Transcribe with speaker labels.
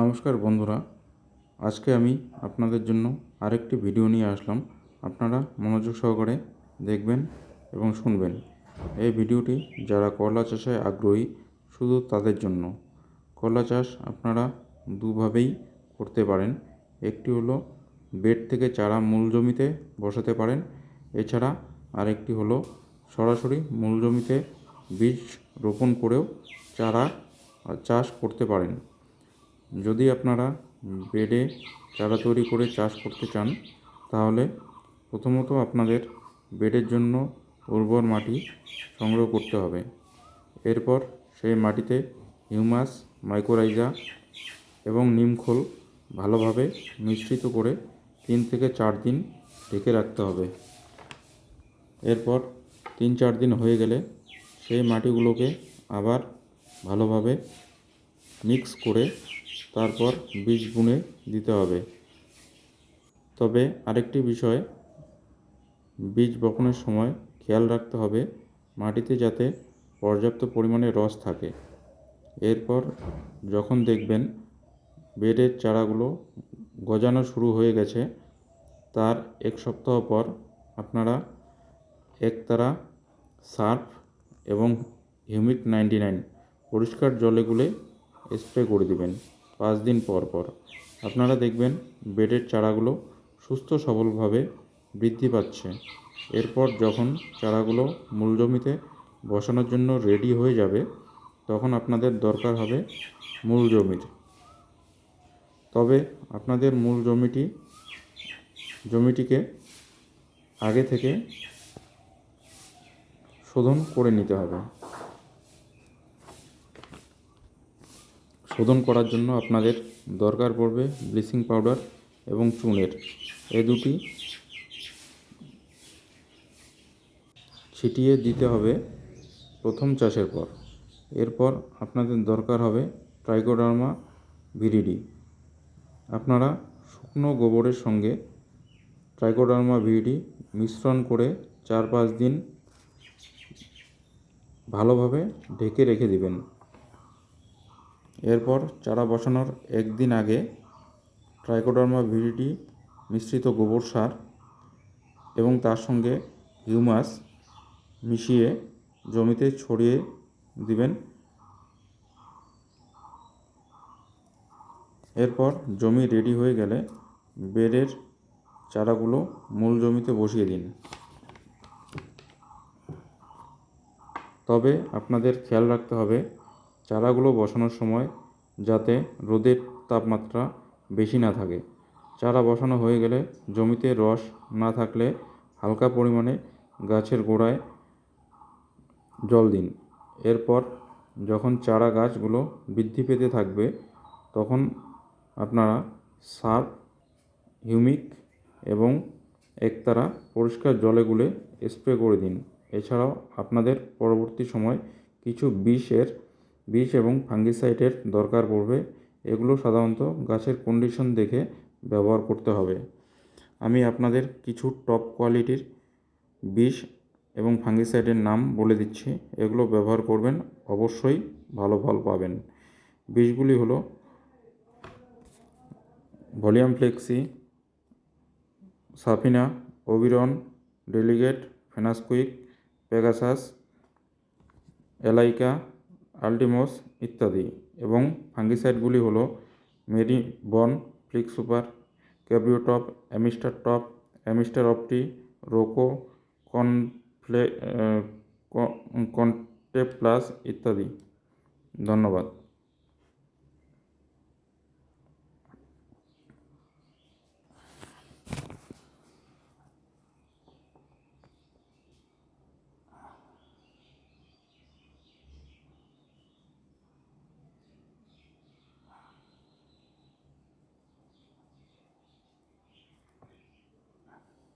Speaker 1: নমস্কার বন্ধুরা, আজকে আমি আপনাদের জন্য আরেকটি ভিডিও নিয়ে আসলাম। আপনারা মনোযোগ সহকারে দেখবেন এবং শুনবেন। এই ভিডিওটি যারা করলা চাষে আগ্রহী, শুধু তাদের জন্য। করলা চাষ আপনারা দুভাবেই করতে পারেন। একটি হলো বেড থেকে চারা মূল জমিতে বসাতে পারেন। এছাড়া আরেকটি হলো সরাসরি মূল জমিতে বীজ রোপণ করেও চারা চাষ করতে পারেন। যদি আপনারা বেডে চারা তৈরি করে চাষ করতে চান, তাহলে প্রথমত আপনাদের বেডের জন্য উর্বর মাটি সংগ্রহ করতে হবে। এরপর সেই মাটিতে হিউমাস মাইক্রোরাইজা এবং নিমখোল ভালোভাবে মিশ্রিত করে তিন থেকে চার দিন ঢেকে রাখতে হবে। এরপর তিন চার দিন হয়ে গেলে সেই মাটিগুলোকে আবার ভালোভাবে মিক্স করে তারপর বীজ বুনে দিতে হবে। তবে আরেকটি বিষয়, বীজ বপনের সময় খেয়াল রাখতে হবে মাটিতে যাতে পর্যাপ্ত পরিমাণে রস থাকে। এরপর যখন দেখবেন বেডের চারাগুলো গজানো শুরু হয়ে গেছে, তার এক সপ্তাহ পর আপনারা একতারা সার্ফ এবং হিউমিক নাইনটি নাইন পরিষ্কার জলে গুলে স্প্রে করে দিবেন। পাঁচ দিন পর পর। আপনারা দেখবেন বেডের চারাগুলো সুস্থ সবলভাবে বৃদ্ধি পাচ্ছে। এরপর যখন চারাগুলো মূল জমিতে বসানোর জন্য রেডি হয়ে যাবে, তখন আপনাদের দরকার হবে মূল জমির তবে আপনাদের মূল জমিটি জমিটিকে আগে থেকে শোধন করে নিতে হবে। শোধন করার জন্য আপনাদের দরকার পড়বে ব্লিচিং পাউডার এবং চুনের। এ দুটি ছিটিয়ে দিতে হবে প্রথম চাষের পর। এরপর আপনাদের দরকার হবে ট্রাইকোডার্মা ভিরিডি আপনারা শুকনো গোবরের সঙ্গে ট্রাইকোডার্মা ভিরিডি মিশ্রণ করে চার পাঁচ দিন ভালোভাবে ঢেকে রেখে দিবেন। এরপর চারা বসানোর একদিন আগে ট্রাইকোডার্মা ভিরিডি মিশ্রিত গোবর সার এবং তার সঙ্গে হিউমাস মিশিয়ে জমিতে ছড়িয়ে দিবেন। এরপর জমি রেডি হয়ে গেলে বেডের চারাগুলো মূল জমিতে বসিয়ে দিন। তবে আপনাদের খেয়াল রাখতে হবে চারাগুলো বসানোর সময় যাতে রোদের তাপমাত্রা বেশি না থাকে। চারা বসানো হয়ে গেলে জমিতে রস না থাকলে হালকা পরিমাণে গাছের গোড়ায় জল দিন। এরপর যখন চারা গাছগুলো বৃদ্ধি পেতে থাকবে, তখন আপনারা সার্ফ হিউমিক এবং একতারা পরিষ্কার জলে গুলে স্প্রে করে দিন। এছাড়াও আপনাদের পরবর্তী সময় কিছু বিষের বিষ এবং ফাঙ্গিসাইডের দরকার পড়বে। এগুলো সাধারণত গাছের কন্ডিশন দেখে ব্যবহার করতে হবে। আমি আপনাদের কিছু টপ কোয়ালিটির বিষ এবং ফাঙ্গিসাইডের নাম বলে দিচ্ছি। এগুলো ব্যবহার করবেন, অবশ্যই ভালো ফল পাবেন। বিষগুলি হলো Volume Flexi Safina, Oberon, Delegate, ফেনাসকুইক, Pegasus, Alika আল্টিমোস ইত্যাদি এবং ফাঙ্গিসাইডগুলি হলো মেরিবন ফ্লিক super, Cabrio Top, Amistar top, Amistar opti, Roko, কনফ্লে কন্টেপ্লাস ইত্যাদি। ধন্যবাদ।